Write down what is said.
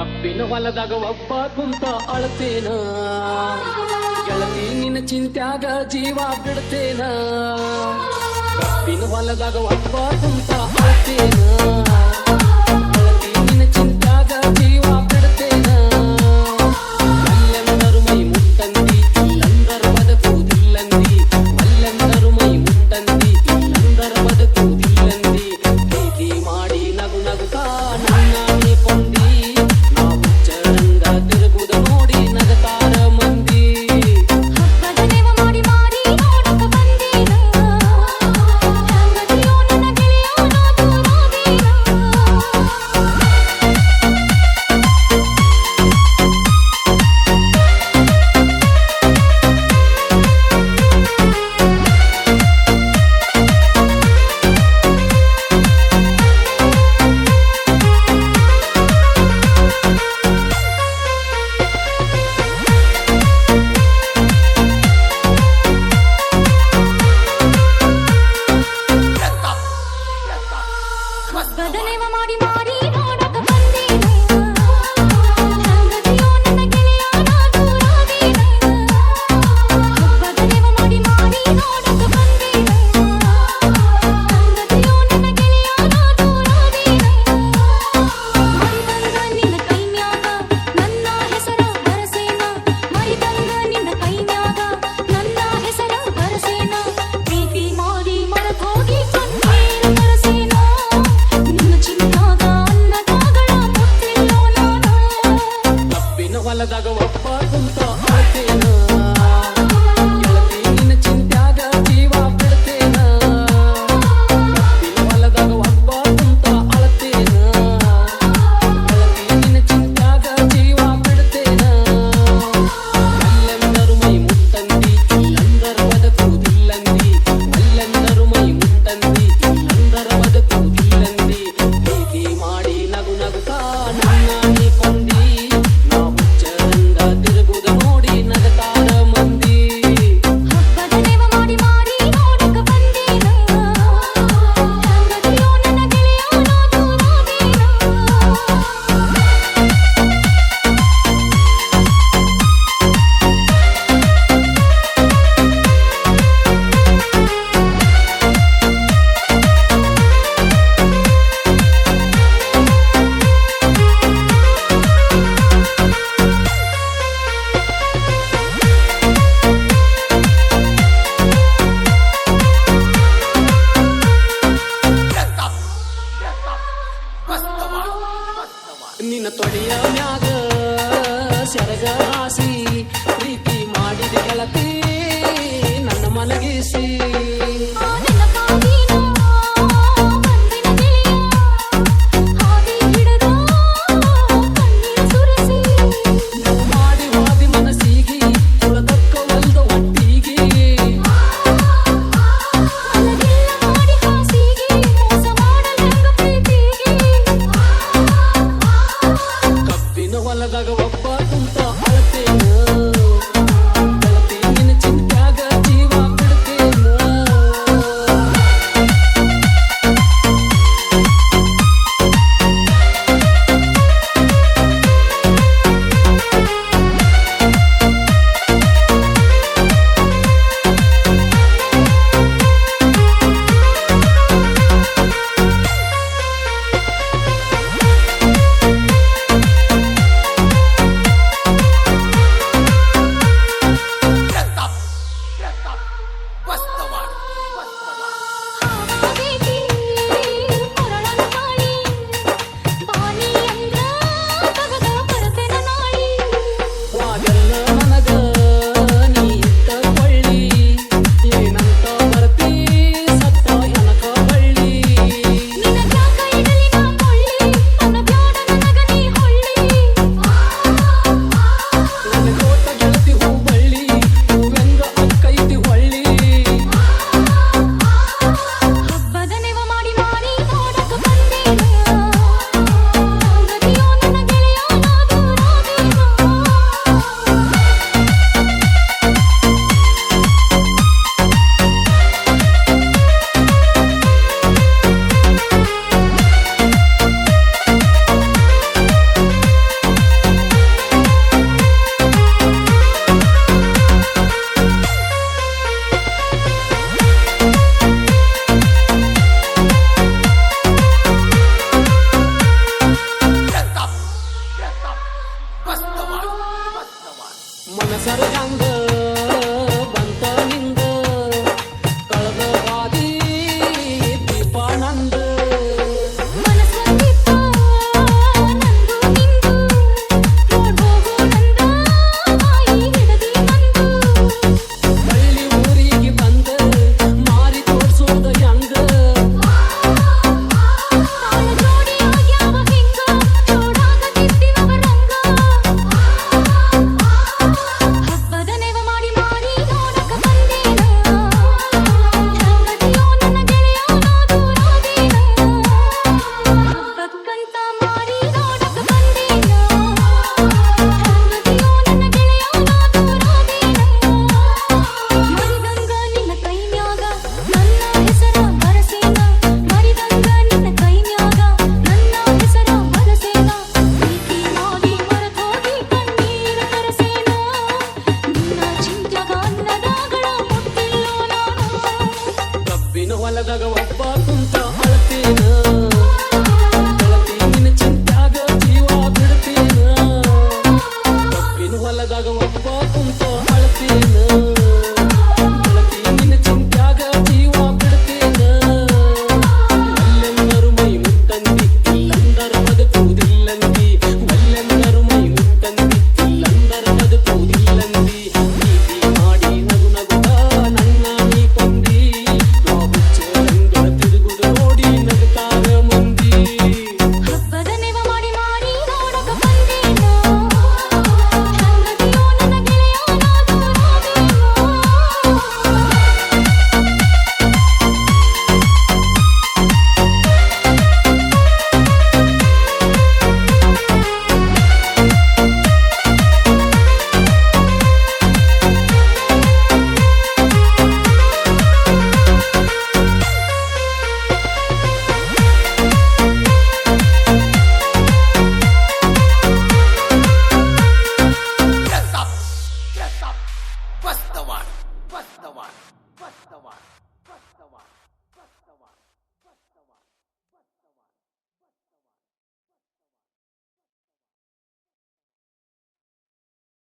ಕಬ್ಬಿನ ಹೊಲದಾಗ ಒಬ್ಬ ಕುಂತ ಅಳತೇನ? ಗೆಳತಿ, ನಿನ್ನ ಚಿಂತ್ಯಾಗ ಜೀವ ಬಿಡ್ತೇನ? ಕಬ್ಬಿನ ಹೊಲದಾಗ ಒಬ್ಬ ಕುಂತ ಅಳತೇನ? மாறி மாறி είναι το λίγο μια ಬೆಳದಗ ಒಬ್ಬ ಕುಂತ up.